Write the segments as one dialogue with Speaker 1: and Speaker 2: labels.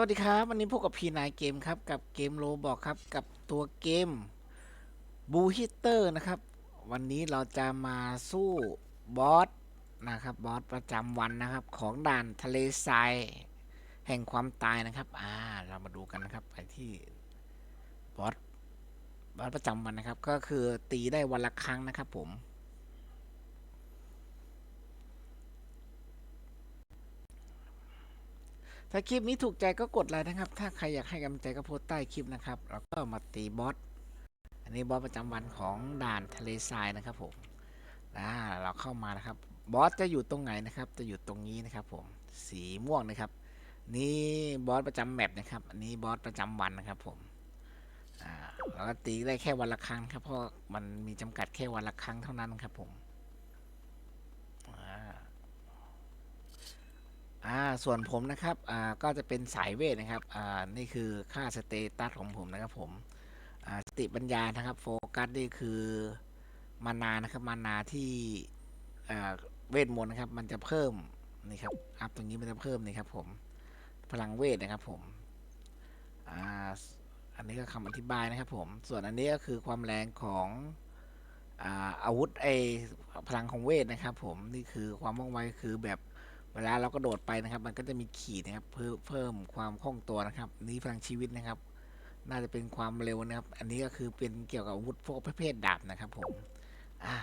Speaker 1: วัสดีครับ วันนี้พบกับพีนายเกมครับ กับเกมโลบอกครับ กับตัวเกมบูฮิเตอร์นะครับ วันนี้เราจะมาสู้บอสนะครับบอสประจำวันนะครับ ของด่านทะเลทรายแห่งความตายนะครับอ่าเรามาดูกันนะครับไปที่บอสบอสประจำวันนะครับ ก็คือตีได้วันละครั้งนะครับผม ถ้าคลิปนี้ถูกใจก็กดไลค์นะครับ ถ้าใครอยากให้กำลังใจก็โพสต์ใต้คลิปนะครับแล้วก็มาตีบอส อันนี้บอสประจำวันของด่านทะเลทรายนะครับผมอ่าเราเข้ามานะครับ บอสจะอยู่ตรงไหนนะครับ จะอยู่ตรงนี้นะครับ ผม สีม่วงนะครับ นี่บอสประจำแมปนะครับ อันนี้บอสประจำวันนะครับ ผม อ่าเราก็ตีได้แค่วันละครั้งครับ เพราะมันมีจำกัดแค่วันละครั้งเท่านั้นครับผม อ่า อ่าส่วนผมนะครับอ่าก็จะเป็นสายเวทนะครับอ่านี่คือค่าสเตตัสของผมนะครับผมอ่าสติปัญญานะครับโฟกัสนี่คือมานานะครับมานาที่อ่าเวทมนต์นะครับมันจะเพิ่มนี่ครับอัพตรงนี้มันจะเพิ่มนี่ครับผมพลังเวทนะครับผมอ่าอันนี้ก็คำอธิบายนะครับผมส่วนอันนี้ก็คือความแรงของอาอาวุธไอพลังของเวทนะครับผมนี่คือความว่องไวคือแบบ เวลาเราก็โดดไปนะครับ มันก็จะมีขีดนะครับ เพิ่มเพิ่มความคล่องตัวนะครับ นี้พลังชีวิตนะครับ น่าจะเป็นความเร็วนะครับ อันนี้ก็คือเป็นเกี่ยวกับอาวุธพวกประเภทดาบนะครับผมอะ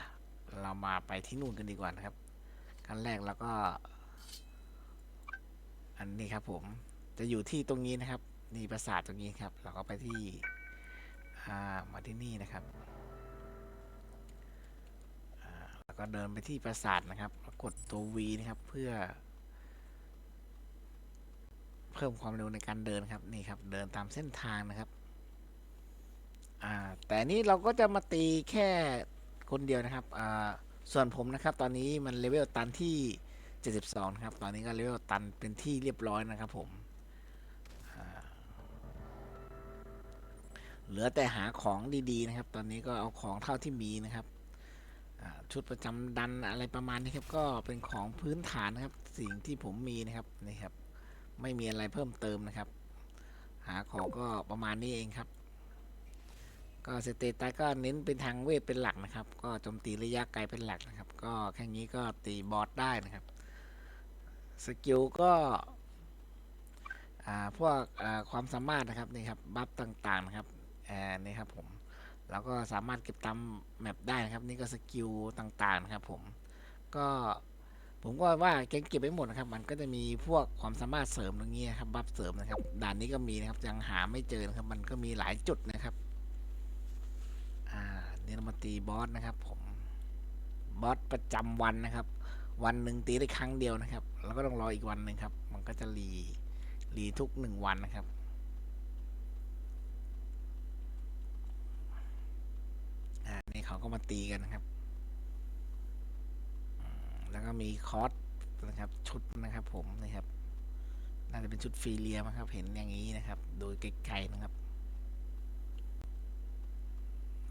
Speaker 1: เรามาไปที่นู่นกันดีกว่านะครับขั้นแรกแล้วก็ อันนี้ครับผมจะอยู่ที่ตรงนี้นะครับ นี่ปราสาทตรงนี้ครับ เราก็ไปที่อ่ามาที่นี่นะครับอ่าแล้วก็เดินไปที่ปราสาทนะครับ กดตัว V นะครับ เพื่อ เพิ่มความเร็วในการเดินครับนี่ครับ เดินตามเส้นทางนะครับ อ่า แต่นี่เราก็จะมาตีแค่คนเดียวนะครับ อ่า ส่วนผมนะครับ ตอนนี้มันเลเวลตันที่ 72 ครับ ตอนนี้ก็เลเวลตันเป็นที่เรียบร้อยนะครับผมเหลือแต่หาของดีๆนะครับ ตอนนี้ก็เอาของเท่าที่มีนะครับ ชุดประจำดันอะไรประมาณนี้ครับก็เป็นของพื้นฐานนะครับสิ่งที่ผมมีนะครับนี่ครับ ไม่มีอะไรเพิ่มเติมนะครับ หาของก็ประมาณนี้เองครับ ก็สเตตัสก็เน้นเป็นทางเวทเป็นหลักนะครับ ก็โจมตีระยะไกลเป็นหลักนะครับ ก็แค่นี้ก็ตีบอสได้นะครับสกิลก็อ่าพวกความสามารถนะครับนี่ครับบัฟต่างๆนะครับแอนนี่ครับผม แล้วก็สามารถเก็บตามแมปได้นะครับ นี่ก็สกิลต่างๆนะครับผมก็ผมก็ว่าเก็บเก็บไปหมดนะครับ มันก็จะมีพวกความสามารถเสริมตรงนี้นะครับบัฟเสริมนะครับด่านนี้ก็มีนะครับยังหาไม่เจอนะครับ มันก็มีหลายจุดนะครับอ่านี่เรามาตีบอสนะครับ ผมบอสประจำวันนะครับ วันหนึ่งตีได้ครั้งเดียวนะครับ แล้วก็ต้องรออีกวันหนึ่งครับ มันก็จะรีรีทุกหนึ่งวันนะครับ อ่านี่เขา ก็มาตีกันนะครับ แล้วก็มีคอสนะครับ ชุดนะครับผมนะครับ น่าจะเป็นชุดฟรีเลียมครับ เห็นอย่างนี้นะครับ โดยไกลๆนะครับ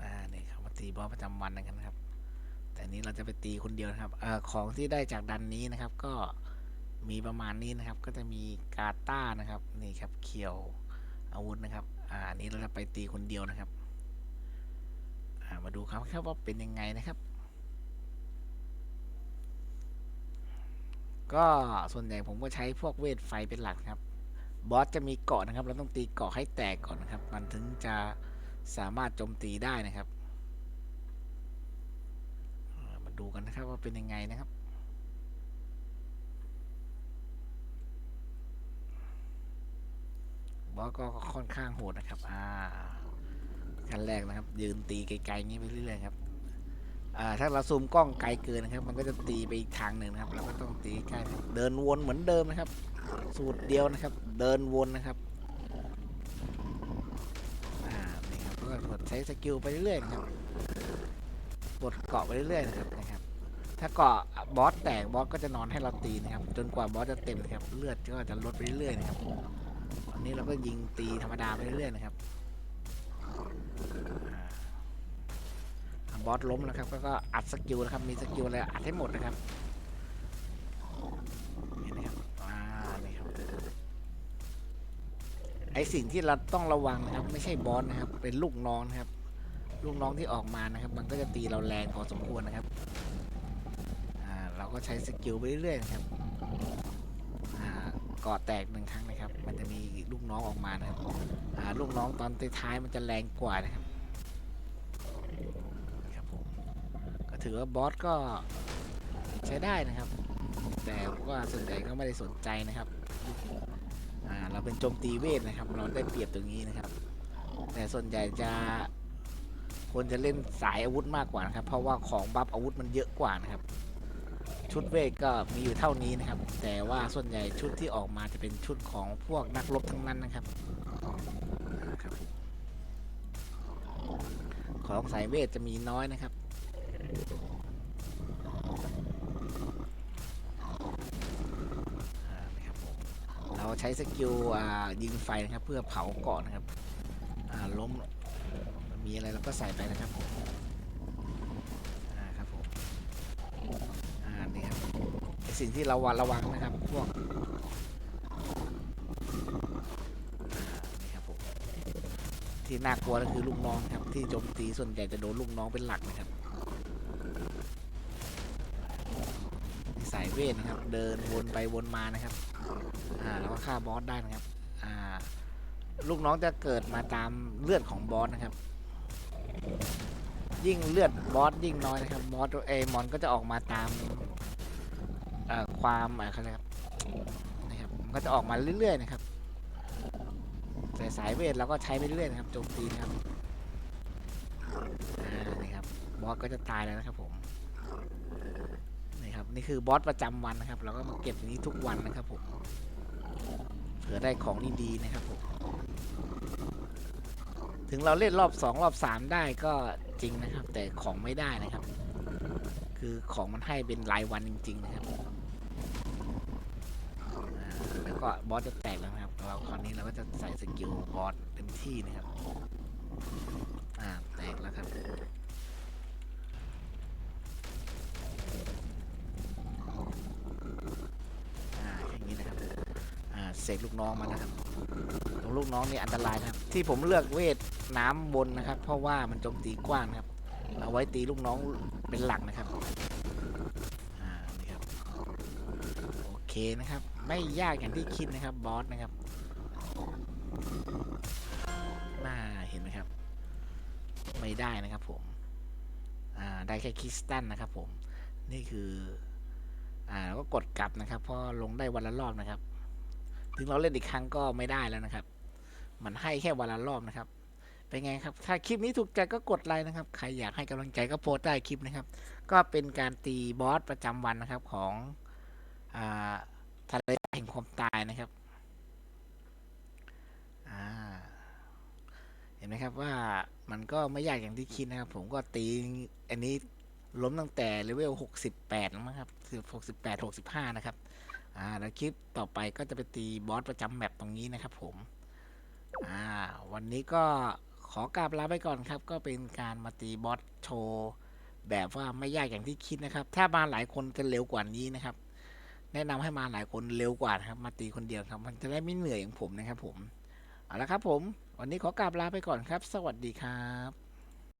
Speaker 1: อ่านี่เขามาตีบอสประจำวันกันนะครับ แต่นี้เราจะไปตีคนเดียวนะครับเออของที่ได้จากดันนี้นะครับ ก็มีประมาณนี้นะครับ ก็จะมีกาต้านะครับ นี่ครับเขียวอาวุธนะครับ อ่าอันนี้เราจะไปตีคนเดียวนะครับ มาดูครับครับว่าเป็นยังไงนะครับ ก็ส่วนใหญ่ผมก็ใช้พวกเวทไฟเป็นหลักครับ บอสจะมีเกาะนะครับ เราต้องตีเกาะให้แตกก่อนนะครับ มันถึงจะสามารถโจมตีได้นะครับ มาดูกันนะครับว่าเป็นยังไงนะครับบอสก็ค่อนข้างโหดนะครับ อ่า ขั้นแรกนะครับ ยืนตีไกลๆอย่างนี้ไปเรื่อยๆครับถ้าเราซูมกล้องไกลเกินนะครับ มันก็จะตีไปอีกทางหนึ่งนะครับ เราก็ต้องตีใกล้เดินวนเหมือนเดิมนะครับ สูตรเดียวนะครับ เดินวนนะครับอ่านี่ครับก็กดใช้สกิลไปเรื่อยๆนะครับกดเกาะไปเรื่อยๆนะครับนะครับ ถ้าเกาะบอสแตกบอสก็จะนอนให้เราตีนะครับ จนกว่าบอสจะเต็มนะครับ เลือดก็จะลดไปเรื่อยๆนะครับตอนนี้เราก็ยิงตีธรรมดาไปเรื่อยๆนะครับ บอสล้มแล้วครับก็ก็อัดสกิลนะครับ มีสกิลอะไรอัดให้หมดนะครับนี่นะครับอ่านี่ครับไอสิ่งที่เราต้องระวังนะครับ ไม่ใช่บอสนะครับ เป็นลูกน้องนะครับ ลูกน้องที่ออกมานะครับ มันก็จะตีเราแรงพอสมควรนะครับอ่าเราก็ใช้สกิลไปเรื่อยๆนะครับอ่ากาะแตกหนึ่งครั้งนะครับ มันจะ ลูกน้องออกมานะครับอ่าลูกน้องตอนท้ายๆมันจะแรงกว่านะครับครับผมก็ถือว่าบอสก็ใช้ได้นะครับ แต่ว่าส่วนใหญ่ก็ไม่ได้สนใจนะครับอ่าเราเป็นโจมตีเวทนะครับ เราได้เปรียบตรงนี้นะครับ แต่ส่วนใหญ่จะควรจะเล่นสายอาวุธมากกว่านะครับ เพราะว่าของบัฟอาวุธมันเยอะกว่านะครับ ชุดเวทก็มีอยู่เท่านี้นะครับ แต่ว่าส่วนใหญ่ชุดที่ออกมาจะเป็นชุดของพวกนักรบทั้งนั้นนะครับ ของสายเวทจะมีน้อยนะครับเราใช้สกิลยิงไฟนะครับ เพื่อเผาเกาะนะครับล้มมีอะไรเราก็ใส่ไปนะครับผมอ่าครับผมอ่านี่ครับไอ้ สิ่งที่เราระวังนะครับพวกนี่ครับผมที่น่ากลัวก็คือลูกน้องครับที่โจมตีส่วนใหญ่จะโดนลูกน้องเป็นหลักนะครับสายเวทนะครับ เดินวนไปวนมานะครับ อ่าแล้วก็ฆ่าบอสได้นะครับ อ่า ลูกน้องจะเกิดมาตามเลือดของบอสนะครับ ยิ่งเลือดบอสยิ่งน้อยนะครับบอสเอมอนก็จะออกมาตาม ความอะไรเขายครับนะครับมันก็จะออกมาเรื่อยๆนะครับแต่สายเวทเราก็ใช้ไปเรื่อยๆนะครับโจมตีนะครับนี่ครับบอสก็จะตายแล้วนะครับผมนี่ครับนี่คือบอสประจำวันนะครับ เราก็มาเก็บอย่างนี้ทุกวันนะครับผมเผื่อได้ของดีๆนะครับผมถึงเราเล่นรอบสองรอบสามได้ก็จริงนะครับ แต่ของไม่ได้นะครับ คือของมันให้เป็นรายวันจริง ๆ นะครับ ก็บอสจะแตกแล้วนะครับ เราคราวนี้เราก็จะใส่สกิลบอสเต็มที่นะครับ อ่าแตกแล้วครับอ่าอย่างนี้นะครับ อ่าเสกลูกน้องมานะครับตรงลูกน้องนี่อันตรายนะครับ ที่ผมเลือกเวทน้ำบนนะครับ เพราะว่ามันโจมตีกว้างนะครับ เอาไว้ตีลูกน้องเป็นหลักนะครับ อ่านี่ครับ โอเคนะครับ ไม่ยากอย่างที่คิดนะครับบอสนะครับน่าเห็นไหมครับ ไม่ได้นะครับผมอ่าได้แค่คริสตันนะครับ ผม นี่คืออ่าก็กดกลับนะครับ เพราะลงได้วันละรอบนะครับ ถึงเราเล่นอีกครั้งก็ไม่ได้แล้วนะครับ มันให้แค่วันละรอบนะครับ เป็นไงครับ ถ้าคลิปนี้ถูกใจก็กดไลค์นะครับ ใครอยากให้กำลังใจก็โพสต์ใต้คลิปนะครับ ก็เป็นการตีบอสประจำวันนะครับของอ่า ทะเลแห่งความตายนะครับเห็นไหมครับว่ามันก็ไม่ยากอย่างที่คิดนะครับ ผมก็ตีอันนี้ล้มตั้งแต่เลเวล 68แล้วมั้งครับ68 65 นะครับ อ่า แล้วคลิปต่อไปก็จะไปตีบอสประจำแมปตรงนี้นะครับผม อ่า วันนี้ก็ขอกราบลาไปก่อนครับ ก็เป็นการมาตีบอสโชว์ แบบว่าไม่ยากอย่างที่คิดนะครับ ถ้ามาหลายคนจะเร็วกว่านี้นะครับ แนะนำให้มาหลายคนเร็วกว่านะครับ มาตีคนเดียวครับ มันจะได้ไม่เหนื่อยอย่างผมนะครับผม เอาละครับผม วันนี้ขอกราบลาไปก่อนครับ สวัสดีครับ